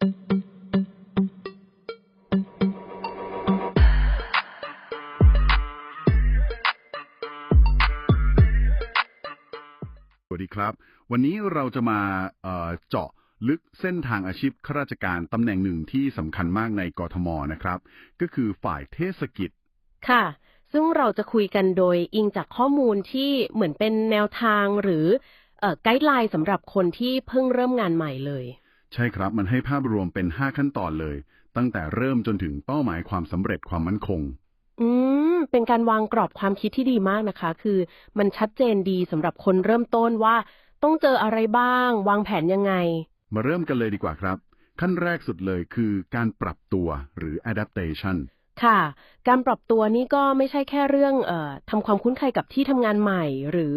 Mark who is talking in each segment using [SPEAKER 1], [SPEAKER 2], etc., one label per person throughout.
[SPEAKER 1] สวัสดีครับ วันนี้เราจะมาเอ่อเจาะลึกเส้นทางอาชีพข้าราชการตำแหน่งหนึ่งที่สำคัญมากในกทมนะครับ ก็คือฝ่ายเทศกิจ
[SPEAKER 2] ค่ะ ซึ่งเราจะคุยกันโดยอิงจากข้อมูลที่เหมือนเป็นแนวทางหรืออไกด์ไลน์สำหรับคนที่เพิ่งเริ่มงานใหม่เลย
[SPEAKER 1] ใช่ครับมันให้ภาพรวมเป็น5ขั้นตอนเลย ตั้งแต่เริ่มจนถึงเป้าหมายความสำเร็จความมั่นคง
[SPEAKER 2] อืม เป็นการวางกรอบความคิดที่ดีมากนะคะ คือมันชัดเจนดีสำหรับคนเริ่มต้นว่า ต้องเจออะไรบ้าง วางแผนยังไง
[SPEAKER 1] มาเริ่มกันเลยดีกว่าครับ ขั้นแรกสุดเลยคือการปรับตัวหรือ adaptation
[SPEAKER 2] ค่ะ การปรับตัวนี่ก็ไม่ใช่แค่เรื่องเอ่อทำความคุ้นเคยกับที่ทำงานใหม่ หรือ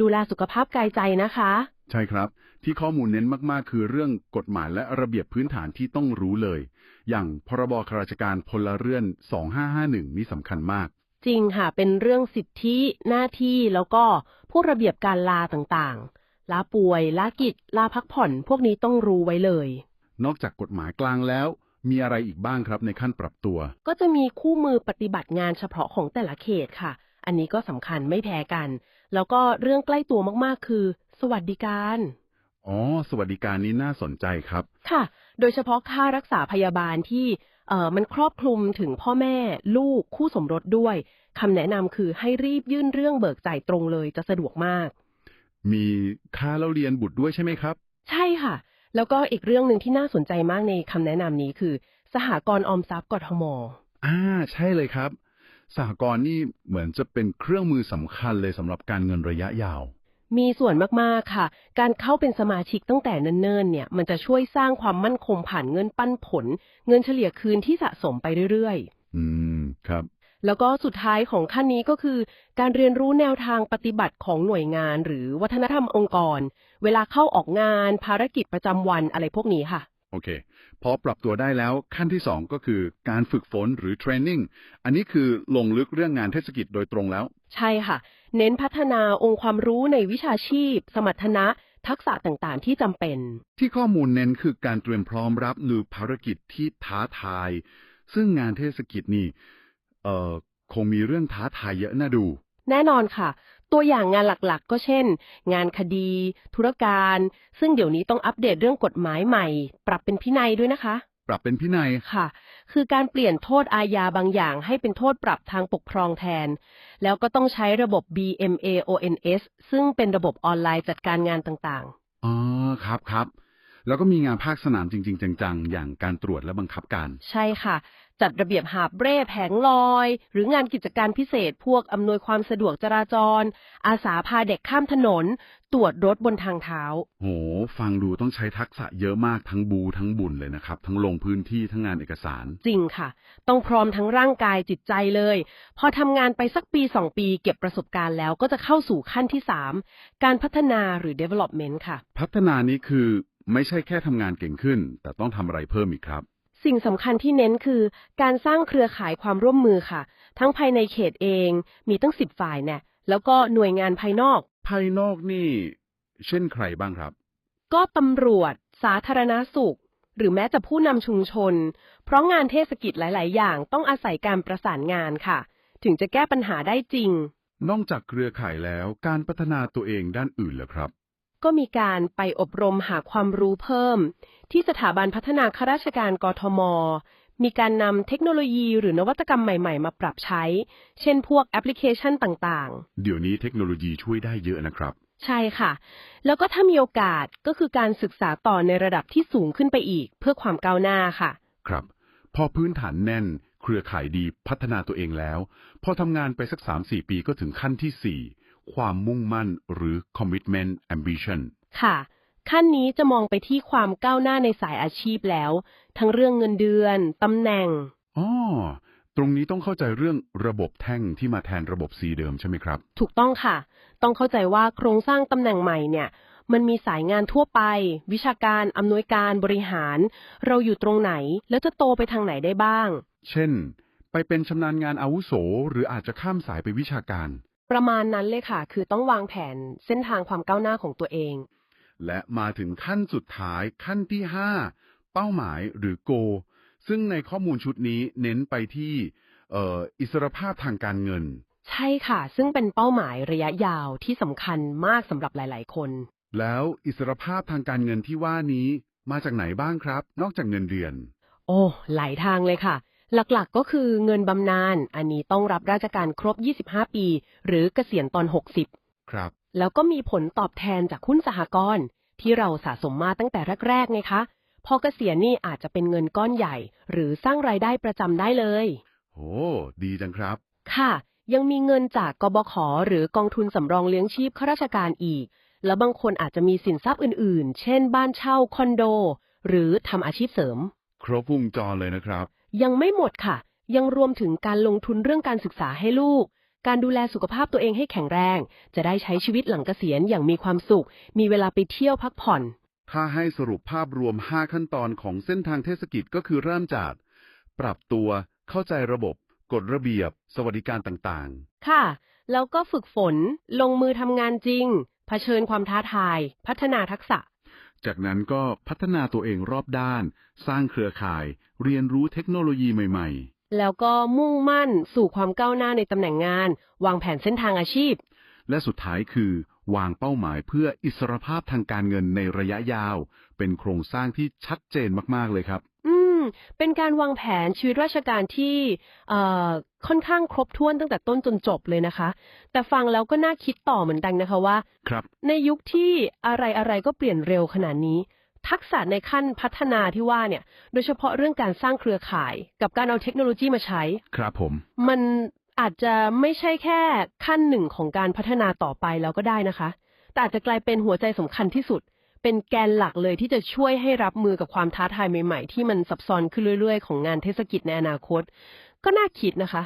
[SPEAKER 2] ดูแลสุขภาพกายใจนะคะ
[SPEAKER 1] ใช่ครับ ที่ข้อมูลเน้นมากๆ คือเรื่องกฎหมายและระเบียบพื้นฐานที่ต้องรู้เลย อย่างพรบข้าราชการพลเรือน 2551 นี่สำคัญมาก
[SPEAKER 2] จริงค่ะ เป็นเรื่องสิทธิหน้าที่แล้วก็พวกระเบียบการลาต่างๆ ลาป่วย ลากิจ ลาพักผ่อน พวกนี้ต้องรู้ไว้เลย
[SPEAKER 1] นอกจากกฎหมายกลางแล้ว มีอะไรอีกบ้างครับในขั้นปรับตัว
[SPEAKER 2] ก็จะมีคู่มือปฏิบัติงานเฉพาะของแต่ละเขตค่ะ อันนี้ก็สำคัญไม่แพ้กัน แล้วก็เรื่องใกล้ตัวมากๆ คือ สวัสดิการ
[SPEAKER 1] อ๋อ สวัสดิการนี้น่าสนใจครับ
[SPEAKER 2] ค่ะ โดยเฉพาะค่ารักษาพยาบาลที่เอ่อมันครอบคลุมถึงพ่อแม่ ลูกคู่สมรสด้วยคำแนะนำคือให้รีบยื่นเรื่องเบิกจ่ายตรงเลยจะสะดวกมาก
[SPEAKER 1] มีค่าเล่าเรียนบุตรด้วยใช่ไหมครับ
[SPEAKER 2] ใช่ค่ะ แล้วก็อีกเรื่องหนึ่งที่น่าสนใจมากในคำแนะนำนี้คือ สหกรณ์ออมทรัพย์กทม
[SPEAKER 1] อ่า ใช่เลยครับ สหกรณ์นี่เหมือนจะเป็นเครื่องมือสำคัญเลยสำหรับการเงินระยะยาว
[SPEAKER 2] มีส่วนมากๆค่ะ การเข้าเป็นสมาชิกตั้งแต่เนิ่นๆเนี่ย มันจะช่วยสร้างความมั่นคงผ่านเงินปันผล เงินเฉลี่ยคืนที่สะสมไปเรื่อยๆ
[SPEAKER 1] อืมครับ
[SPEAKER 2] แล้วก็สุดท้ายของขั้นนี้ก็คือ การเรียนรู้แนวทางปฏิบัติของหน่วยงานหรือวัฒนธรรมองค์กร เวลาเข้าออกงานภารกิจประจำวันอะไรพวกนี้ค่ะ
[SPEAKER 1] โอเค พอปรับตัวได้แล้วขั้นที่สองก็คือการฝึกฝนหรือเทรนนิ่ง อันนี้คือลงลึกเรื่องงานเทศกิจโดยตรงแล้ว
[SPEAKER 2] ใช่ค่ะ เน้นพัฒนาองค์ความรู้ในวิชาชีพ สมรรถนะ ทักษะต่างๆ ที่จำเป็น
[SPEAKER 1] ที่ข้อมูลเน้นคือการเตรียมพร้อมรับมือภารกิจที่ท้าทาย ซึ่งงานเทศกิจนี่ เอ่อ คงมีเรื่องท้าทายเยอะน่าดู
[SPEAKER 2] แน่นอนค่ะ ตัวอย่างงานหลักๆ ก็เช่น งานคดี ธุรการ ซึ่งเดี๋ยวนี้ต้องอัปเดตเรื่องกฎหมายใหม่ ปรับเป็นพินัยด้วยนะคะ
[SPEAKER 1] ปรับเป็นพินัย
[SPEAKER 2] ค่ะ คือการเปลี่ยนโทษอาญาบางอย่าง ให้เป็นโทษปรับทางปกครองแทน แล้วก็ต้องใช้ระบบ BMAONS ซึ่งเป็นระบบออนไลน์จัดการงานต่าง
[SPEAKER 1] อ๋อครับครับแล้วก็มีงานภาคสนามจริง ๆ จัง ๆ อย่างการตรวจและบังคับการ
[SPEAKER 2] ๆใช่ค่ะ จัดระเบียบหาบเร่แผงลอย หรืองานกิจการพิเศษพวกอำนวยความสะดวกจราจร อาสาพาเด็กข้ามถนน ตรวจรถบนทางเท้า
[SPEAKER 1] โห ฟังดูต้องใช้ทักษะเยอะมากทั้งบูทั้งบุญเลยนะครับ ทั้งลงพื้นที่ทั้งงานเอกสาร
[SPEAKER 2] จริงค่ะ ต้องพร้อมทั้งร่างกายจิตใจเลย พอทำงานไปสักปีสองปี เก็บประสบการณ์แล้วก็จะเข้าสู่ขั้นที่สามการพัฒนาหรือ development ค่ะ
[SPEAKER 1] พัฒนานี้คือไม่ใช่แค่ทำงานเก่งขึ้น แต่ต้องทำอะไรเพิ่มอีกครับ
[SPEAKER 2] สิ่งสำคัญที่เน้นคือการสร้างเครือข่ายความร่วมมือค่ะ ทั้งภายในเขตเองมีตั้งสิบฝ่ายแน่แล้วก็หน่วยงานภายนอก
[SPEAKER 1] ภายนอกนี่ เช่นใครบ้างครับ
[SPEAKER 2] ก็ตำรวจ สาธารณสุข หรือแม้แต่ผู้นำชุมชน เพราะงานเทศกิจหลาย ๆ อย่างต้องอาศัยการประสานงานค่ะ ถึงจะแก้ปัญหาได้จริง
[SPEAKER 1] นอกจากเครือข่ายแล้วการพัฒนาตัวเองด้านอื่นเหรอครับ
[SPEAKER 2] ก็มีการไปอบรมหาความรู้เพิ่ม ที่สถาบันพัฒนาข้าราชการกทม มีการนำเทคโนโลยีหรือนวัตกรรมใหม่ๆ มาปรับใช้ เช่นพวกแอปพลิเคชันต่าง
[SPEAKER 1] เดี๋ยวนี้เทคโนโลยีช่วยได้เยอะนะครับ
[SPEAKER 2] ๆใช่ค่ะ แล้วก็ถ้ามีโอกาสก็คือการศึกษาต่อในระดับที่สูงขึ้นไปอีก เพื่อความก้าวหน้าค่ะ
[SPEAKER 1] ครับ พอพื้นฐานแน่น เครือข่ายดีพัฒนาตัวเองแล้ว พอทำงานไปสัก3-4ปีก็ถึงขั้นที่4 ความมุ่งมั่นหรือ commitment ambition
[SPEAKER 2] ค่ะ ขั้นนี้จะมองไปที่ความก้าวหน้าในสายอาชีพแล้ว ทั้งเรื่องเงินเดือนตำแหน่ง
[SPEAKER 1] อ๋อตรงนี้ต้องเข้าใจเรื่องระบบแท่งที่มาแทนระบบ C เดิมใช่ไหมครับ
[SPEAKER 2] ถูกต้องค่ะ ต้องเข้าใจว่าโครงสร้างตำแหน่งใหม่เนี่ย มันมีสายงานทั่วไป วิชาการอำนวยการบริหาร เราอยู่ตรงไหน แล้วจะโตไปทางไหนได้บ้าง
[SPEAKER 1] เช่น ไปเป็นชำนาญงานอาวุโส หรืออาจจะข้ามสายไปวิชาการ
[SPEAKER 2] ประมาณนั้นเลยค่ะ คือต้องวางแผนเส้นทางความก้าวหน้าของตัวเอง
[SPEAKER 1] และมาถึงขั้นสุดท้ายขั้นที่เป้าหมายหรือ goal ซึ่งในข้อมูลชุดนี้เน้นไปที่เอ่ออิสรภาพทางการเงิน
[SPEAKER 2] ใช่ค่ะ ซึ่งเป็นเป้าหมายระยะยาวที่สำคัญมากสำหรับหลาย ๆ คน
[SPEAKER 1] แล้วอิสรภาพทางการเงินที่ว่านี้มาจากไหนบ้างครับ นอกจากเงินเดือน
[SPEAKER 2] โอ้ หลายทางเลยค่ะ หลักๆก็คือเงินบำนาญอันนี้ต้องรับราชการครบ 25 ปี หรือเกษียณตอน 60
[SPEAKER 1] ครับ
[SPEAKER 2] แล้วก็มีผลตอบแทนจากหุ้นสหกรณ์ที่เราสะสมมาตั้งแต่แรกๆไงคะพอเกษียณนี่อาจจะเป็นเงินก้อนใหญ่ หรือสร้างรายได้ประจำได้เลย
[SPEAKER 1] โหดีจังครับ
[SPEAKER 2] ค่ะ ยังมีเงินจากกบขหรือกองทุนสำรองเลี้ยงชีพข้าราชการอีก แล้วบางคนอาจจะมีสินทรัพย์อื่นๆ เช่น บ้านเช่าคอนโด หรือทำอาชีพเสริม
[SPEAKER 1] ครบวงจรเลยนะครับ
[SPEAKER 2] ยังไม่หมดค่ะ ยังรวมถึงการลงทุนเรื่องการศึกษาให้ลูก การดูแลสุขภาพตัวเองให้แข็งแรง จะได้ใช้ชีวิตหลังเกษียณอย่างมีความสุข มีเวลาไปเที่ยวพักผ่อน
[SPEAKER 1] ถ้าให้สรุปภาพรวม 5 ขั้นตอนของเส้นทางเทศกิจก็คือเริ่มจาก ปรับตัว เข้าใจระบบ กฎระเบียบ สวัสดิการต่าง
[SPEAKER 2] ค่ะ แล้วก็ฝึกฝน ลงมือทำงานจริง เผชิญความท้าทาย พัฒนาทักษะ
[SPEAKER 1] ๆ จากนั้นก็พัฒนาตัวเองรอบด้าน สร้างเครือข่าย เรียนรู้เทคโนโลยีใหม่
[SPEAKER 2] แล้วก็มุ่งมั่นสู่ความก้าวหน้าในตำแหน่งงาน วางแผนเส้นทางอาชีพ
[SPEAKER 1] ๆและสุดท้ายคือ วางเป้าหมายเพื่ออิสรภาพทางการเงินในระยะยาว เป็นโครงสร้างที่ชัดเจนมากๆเลยครับ
[SPEAKER 2] อืม เป็นการวางแผนชีวิตราชการที่เอ่อค่อนข้างครบถ้วนตั้งแต่ต้นจนจบเลยนะคะ แต่ฟังแล้วก็น่าคิดต่อเหมือนกันนะคะว่า
[SPEAKER 1] ครับ
[SPEAKER 2] ในยุคที่อะไรอะไรก็เปลี่ยนเร็วขนาดนี้ ทักษะในขั้นพัฒนาที่ว่าเนี่ย โดยเฉพาะเรื่องการสร้างเครือข่าย กับการเอาเทคโนโลยีมาใช้
[SPEAKER 1] ครับผม
[SPEAKER 2] มันอาจจะไม่ใช่แค่ขั้นหนึ่งของการพัฒนาต่อไปแล้วก็ได้นะคะ แต่อาจจะกลายเป็นหัวใจสำคัญที่สุด เป็นแกนหลักเลยที่จะช่วยให้รับมือกับความท้าทายใหม่ ๆ ที่มันซับซ้อนขึ้นเรื่อย ๆ ของงานเทศกิจในอนาคต ก็น่าคิดนะคะ